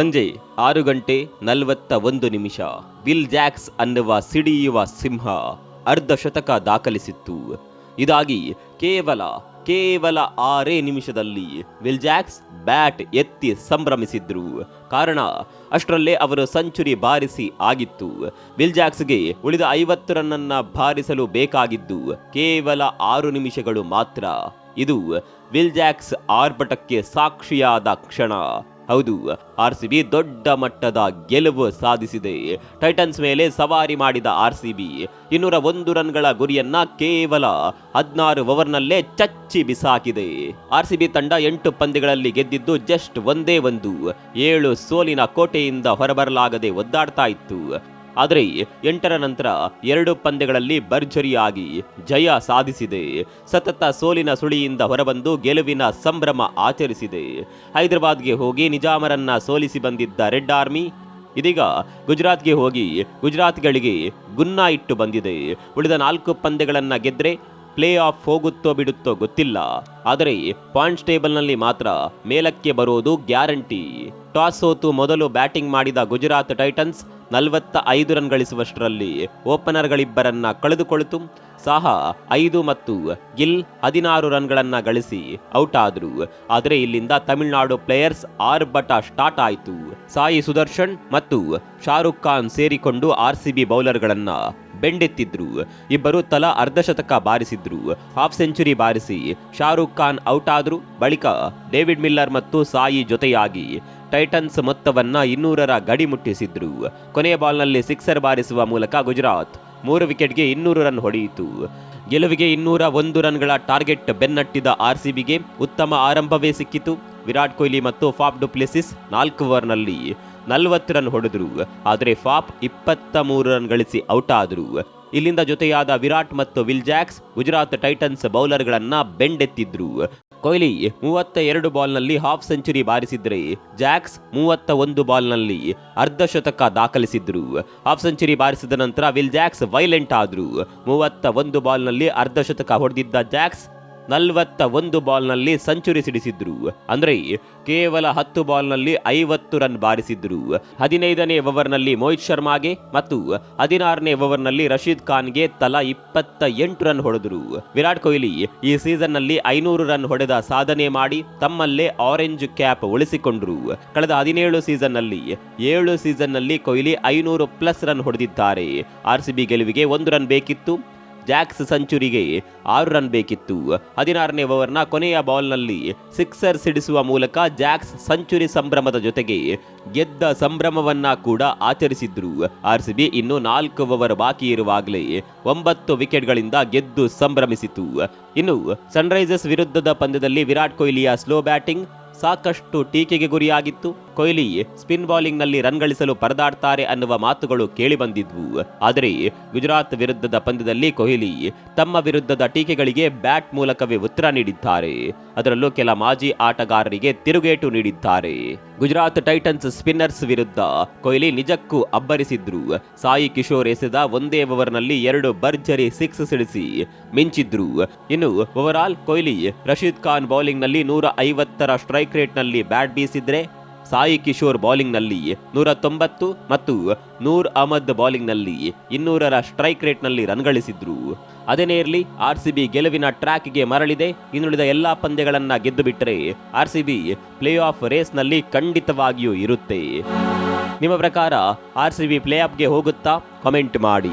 ಸಂಜೆ ಆರು ಗಂಟೆ ನಲವತ್ತ ಒಂದು ನಿಮಿಷ. ವಿಲ್ ಜಾಕ್ಸ್ ಅನ್ನುವ ಸಿಡಿಯುವ ಸಿಂಹ ಅರ್ಧ ಶತಕ ದಾಖಲಿಸಿತ್ತು. ಇದಾಗಿ ಕೇವಲ ಕೇವಲ ಆರೇ ನಿಮಿಷದಲ್ಲಿ ವಿಲ್ ಜಾಕ್ಸ್ ಬ್ಯಾಟ್ ಎತ್ತಿ ಸಂಭ್ರಮಿಸಿದ್ರು. ಕಾರಣ, ಅಷ್ಟರಲ್ಲೇ ಅವರು ಸೆಂಚುರಿ ಬಾರಿಸಿ ಆಗಿತ್ತು. ವಿಲ್ ಜಾಕ್ಸ್ಗೆ ಉಳಿದ ಐವತ್ತು ರನ್ನನ್ನು ಬಾರಿಸಲು ಬೇಕಾಗಿದ್ದು ಕೇವಲ ಆರು ನಿಮಿಷಗಳು ಮಾತ್ರ. ಇದು ವಿಲ್ ಜಾಕ್ಸ್ ಆರ್ಭಟಕ್ಕೆ ಸಾಕ್ಷಿಯಾದ ಕ್ಷಣ. ಹೌದು ಆರ್ ಸಿ ಬಿ ದೊಡ್ಡ ಮಟ್ಟದ ಗೆಲುವು ಸಾಧಿಸಿದೆ. ಟೈಟನ್ಸ್ ಮೇಲೆ ಸವಾರಿ ಮಾಡಿದ ಆರ್ ಸಿ ಬಿ ಇನ್ನೂರ ಒಂದು ರನ್ಗಳ ಗುರಿಯನ್ನ ಕೇವಲ ಹದಿನಾರು ಓವರ್ನಲ್ಲೇ ಚಚ್ಚಿ ಬಿಸಾಕಿದೆ. ಆರ್ ಸಿ ಬಿ ತಂಡ ಎಂಟು ಪಂದ್ಯಗಳಲ್ಲಿ ಗೆದ್ದಿದ್ದು ಜಸ್ಟ್ ಒಂದೇ ಒಂದು. ಏಳು ಸೋಲಿನ ಕೋಟೆಯಿಂದ ಹೊರಬರಲಾಗದೆ ಒದ್ದಾಡ್ತಾ ಇತ್ತು. ಆದರೆ ಎಂಟರ ನಂತರ ಎರಡು ಪಂದ್ಯಗಳಲ್ಲಿ ಭರ್ಜರಿಯಾಗಿ ಜಯ ಸಾಧಿಸಿದೆ. ಸತತ ಸೋಲಿನ ಸುಳಿಯಿಂದ ಹೊರಬಂದು ಗೆಲುವಿನ ಸಂಭ್ರಮ ಆಚರಿಸಿದೆ. ಹೈದರಾಬಾದ್ಗೆ ಹೋಗಿ ನಿಜಾಮರನ್ನ ಸೋಲಿಸಿ ಬಂದಿದ್ದ ರೆಡ್ ಆರ್ಮಿ, ಇದೀಗ ಗುಜರಾತ್ಗೆ ಹೋಗಿ ಗುಜರಾತ್ಗಳಿಗೆ ಗುನ್ನ ಇಟ್ಟು ಬಂದಿದೆ. ಉಳಿದ ನಾಲ್ಕು ಪಂದ್ಯಗಳನ್ನು ಗೆದ್ರೆ ಪ್ಲೇ ಆಫ್ ಹೋಗುತ್ತೋ ಬಿಡುತ್ತೋ ಗೊತ್ತಿಲ್ಲ. ಆದರೆ ಪಾಯಿಂಟ್ಸ್ ಟೇಬಲ್ನಲ್ಲಿ ಮಾತ್ರ ಮೇಲಕ್ಕೆ ಬರೋದು ಗ್ಯಾರಂಟಿ. ಟಾಸ್ ಸೋತು ಮೊದಲು ಬ್ಯಾಟಿಂಗ್ ಮಾಡಿದ ಗುಜರಾತ್ ಟೈಟನ್ಸ್ ನಲವತ್ತ ಐದು ರನ್ ಗಳಿಸುವಷ್ಟರಲ್ಲಿ ಓಪನರ್ಗಳಿಬ್ಬರನ್ನ ಕಳೆದುಕೊಳಿತು. ಸಹ ಐದು ಮತ್ತು ಗಿಲ್ ಹದಿನಾರು ರನ್ಗಳನ್ನು ಗಳಿಸಿ ಔಟ್ ಆದರು ಆದರೆ ಇಲ್ಲಿಂದ ತಮಿಳುನಾಡು ಪ್ಲೇಯರ್ಸ್ ಆರ್ಭಟ ಸ್ಟಾರ್ಟ್ ಆಯಿತು. ಸಾಯಿ ಸುದರ್ಶನ್ ಮತ್ತು ಶಾರುಖ್ ಖಾನ್ ಸೇರಿಕೊಂಡು ಆರ್ ಸಿ ಬಿ ಬೌಲರ್ಗಳನ್ನ ಬೆಂಡೆತ್ತಿದ್ರು. ಇಬ್ಬರು ತಲಾ ಅರ್ಧಶತಕ ಬಾರಿಸಿದ್ರು. ಹಾಫ್ ಸೆಂಚುರಿ ಬಾರಿಸಿ ಶಾರುಖ್ ಖಾನ್ ಔಟ್ ಆದ್ರು. ಬಳಿಕ ಡೇವಿಡ್ ಮಿಲ್ಲರ್ ಮತ್ತು ಸಾಯಿ ಜೊತೆಯಾಗಿ ಟೈಟನ್ಸ್ ಮೊತ್ತವನ್ನ ಇನ್ನೂರರ ಗಡಿ ಮುಟ್ಟಿಸಿದ್ರು. ಕೊನೆಯ ಬಾಲ್ನಲ್ಲಿ ಸಿಕ್ಸರ್ ಬಾರಿಸುವ ಮೂಲಕ ಗುಜರಾತ್ ಮೂರು ವಿಕೆಟ್ಗೆ ಇನ್ನೂರು ರನ್ ಹೊಡೆಯಿತು. ಗೆಲುವಿಗೆ ಇನ್ನೂರ ಒಂದು ರನ್ಗಳ ಟಾರ್ಗೆಟ್ ಬೆನ್ನಟ್ಟಿದ ಆರ್ ಸಿ ಬಿಗೆ ಉತ್ತಮ ಆರಂಭವೇ ಸಿಕ್ಕಿತು. ವಿರಾಟ್ ಕೊಹ್ಲಿ ಮತ್ತು ಫಾಪ್ ಡುಪ್ಲೆಸಿಸ್ ನಾಲ್ಕು ಓವರ್ನಲ್ಲಿ ನಲವತ್ತು ರನ್ ಹೊಡೆದ್ರು. ಆದರೆ ಫಾಪ್ ಇಪ್ಪತ್ತ ಮೂರು ರನ್ ಗಳಿಸಿ ಔಟ್ ಆದರು ಇಲ್ಲಿಂದ ಜೊತೆಯಾದ ವಿರಾಟ್ ಮತ್ತು ವಿಲ್ ಜಾಕ್ಸ್ ಗುಜರಾತ್ ಟೈಟನ್ಸ್ ಬೌಲರ್ಗಳನ್ನ ಬೆಂಡೆತ್ತಿದ್ರು. ಕೊಹ್ಲಿ ಮೂವತ್ತ ಎರಡು ಬಾಲ್ನಲ್ಲಿ ಹಾಫ್ ಸೆಂಚುರಿ ಬಾರಿಸಿದ್ರೆ ಜಾಕ್ಸ್ ಮೂವತ್ತ ಒಂದು ಬಾಲ್ನಲ್ಲಿ ಅರ್ಧ ಶತಕ ದಾಖಲಿಸಿದ್ರು. ಹಾಫ್ ಸೆಂಚುರಿ ಬಾರಿಸಿದ ನಂತರ ವಿಲ್ ಜಾಕ್ಸ್ ವೈಲೆಂಟ್ ಆದ್ರು. ಮೂವತ್ತ ಒಂದು ಬಾಲ್ನಲ್ಲಿ ಅರ್ಧ ಶತಕ ಹೊಡೆದಿದ್ದ ಜಾಕ್ಸ್ ನಲವತ್ತ ಒಂದು ಬಾಲ್ನಲ್ಲಿ ಸೆಂಚುರಿ ಸಿಡಿಸಿದ್ರು. ಅಂದ್ರೆ ಕೇವಲ ಹತ್ತು ಬಾಲ್ನಲ್ಲಿ ಐವತ್ತು ರನ್ ಬಾರಿಸಿದ್ರು. ಹದಿನೈದನೇ ಓವರ್ನಲ್ಲಿ ಮೋಹಿತ್ ಶರ್ಮಾಗೆ ಮತ್ತು ಹದಿನಾರನೇ ಓವರ್ನಲ್ಲಿ ರಶೀದ್ ಖಾನ್ಗೆ ತಲಾ ಇಪ್ಪತ್ತ ಎಂಟು ರನ್ ಹೊಡೆದ್ರು. ವಿರಾಟ್ ಕೊಹ್ಲಿ ಈ ಸೀಸನ್ನಲ್ಲಿ ಐನೂರು ರನ್ ಹೊಡೆದ ಸಾಧನೆ ಮಾಡಿ ತಮ್ಮಲ್ಲೇ ಆರೆಂಜ್ ಕ್ಯಾಪ್ ಉಳಿಸಿಕೊಂಡ್ರು. ಕಳೆದ ಹದಿನೇಳು ಸೀಸನ್ನಲ್ಲಿ ಏಳು ಸೀಸನ್ನಲ್ಲಿ ಕೊಹ್ಲಿ ಐನೂರು ಪ್ಲಸ್ ರನ್ ಹೊಡೆದಿದ್ದಾರೆ. ಆರ್ ಸಿ ಬಿ ಗೆಲುವಿಗೆ ಒಂದು ರನ್ ಬೇಕಿತ್ತು. ಜಾಕ್ಸ್ ಸೆಂಚುರಿಗೆ ಆರು ರನ್ ಬೇಕಿತ್ತು. ಹದಿನಾರನೇ ಓವರ್ನ ಕೊನೆಯ ಬಾಲ್ನಲ್ಲಿ ಸಿಕ್ಸರ್ ಸಿಡಿಸುವ ಮೂಲಕ ಜಾಕ್ಸ್ ಸಂಚುರಿ ಸಂಭ್ರಮದ ಜೊತೆಗೆ ಗೆದ್ದ ಸಂಭ್ರಮವನ್ನ ಕೂಡ ಆಚರಿಸಿದ್ರು. ಆರ್ ಸಿ ಬಿ ಇನ್ನು ನಾಲ್ಕು ಓವರ್ ಬಾಕಿ ಇರುವಾಗಲೇ ಒಂಬತ್ತು ವಿಕೆಟ್ಗಳಿಂದ ಗೆದ್ದು ಸಂಭ್ರಮಿಸಿತು. ಇನ್ನು ಸನ್ರೈಸರ್ಸ್ ವಿರುದ್ಧದ ಪಂದ್ಯದಲ್ಲಿ ವಿರಾಟ್ ಕೊಹ್ಲಿಯ ಸ್ಲೋ ಬ್ಯಾಟಿಂಗ್ ಸಾಕಷ್ಟು ಟೀಕೆಗೆ ಗುರಿಯಾಗಿತ್ತು. ಕೊಹ್ಲಿ ಸ್ಪಿನ್ ಬೌಲಿಂಗ್ನಲ್ಲಿ ರನ್ ಗಳಿಸಲು ಪರದಾಡ್ತಾರೆ ಅನ್ನುವ ಮಾತುಗಳು ಕೇಳಿಬಂದಿದ್ವು. ಆದರೆ ಗುಜರಾತ್ ವಿರುದ್ಧದ ಪಂದ್ಯದಲ್ಲಿ ಕೊಹ್ಲಿ ತಮ್ಮ ವಿರುದ್ಧದ ಟೀಕೆಗಳಿಗೆ ಬ್ಯಾಟ್ ಮೂಲಕವೇ ಉತ್ತರ ನೀಡಿದ್ದಾರೆ. ಅದರಲ್ಲೂ ಕೆಲ ಮಾಜಿ ಆಟಗಾರರಿಗೆ ತಿರುಗೇಟು ನೀಡಿದ್ದಾರೆ. ಗುಜರಾತ್ ಟೈಟನ್ಸ್ ಸ್ಪಿನ್ನರ್ಸ್ ವಿರುದ್ಧ ಕೊಹ್ಲಿ ನಿಜಕ್ಕೂ ಅಬ್ಬರಿಸಿದ್ರು. ಸಾಯಿ ಕಿಶೋರ್ ಎಸೆದ ಒಂದೇ ಓವರ್ನಲ್ಲಿ ಎರಡು ಭರ್ಜರಿ ಸಿಕ್ಸ್ ಸಿಡಿಸಿ ಮಿಂಚಿದ್ರು. ಇನ್ನು ಓವರಾಲ್ ಕೊಹ್ಲಿ ರಶೀದ್ ಖಾನ್ ಬೌಲಿಂಗ್ನಲ್ಲಿ ನೂರ ಐವತ್ತರ ಸ್ಟ್ರೈಕ್ ರೇಟ್ನಲ್ಲಿ ಬ್ಯಾಟ್ ಬೀಸಿದ್ರೆ ಸಾಯಿ ಕಿಶೋರ್ ಬೌಲಿಂಗ್ನಲ್ಲಿ ನೂರ ತೊಂಬತ್ತು ಮತ್ತು ನೂರ್ ಅಹಮದ್ ಬೌಲಿಂಗ್ನಲ್ಲಿ ಇನ್ನೂರರ ಸ್ಟ್ರೈಕ್ ರೇಟ್ನಲ್ಲಿ ರನ್ ಗಳಿಸಿದ್ರು. ಅದೇನೇ ಇರಲಿ ಆರ್ ಸಿ ಬಿ ಗೆಲುವಿನ ಟ್ರ್ಯಾಕ್ಗೆ ಮರಳಿದೆ. ಇನ್ನುಳಿದ ಎಲ್ಲ ಪಂದ್ಯಗಳನ್ನು ಗೆದ್ದು ಬಿಟ್ಟರೆ R C B play off ರೇಸ್ನಲ್ಲಿ ಖಂಡಿತವಾಗಿಯೂ ಇರುತ್ತೆ. ನಿಮ್ಮ ಪ್ರಕಾರ ಆರ್ ಸಿ ಬಿ ಪ್ಲೇ ಆಫ್ಗೆ ಹೋಗುತ್ತಾ? ಕಮೆಂಟ್ ಮಾಡಿ.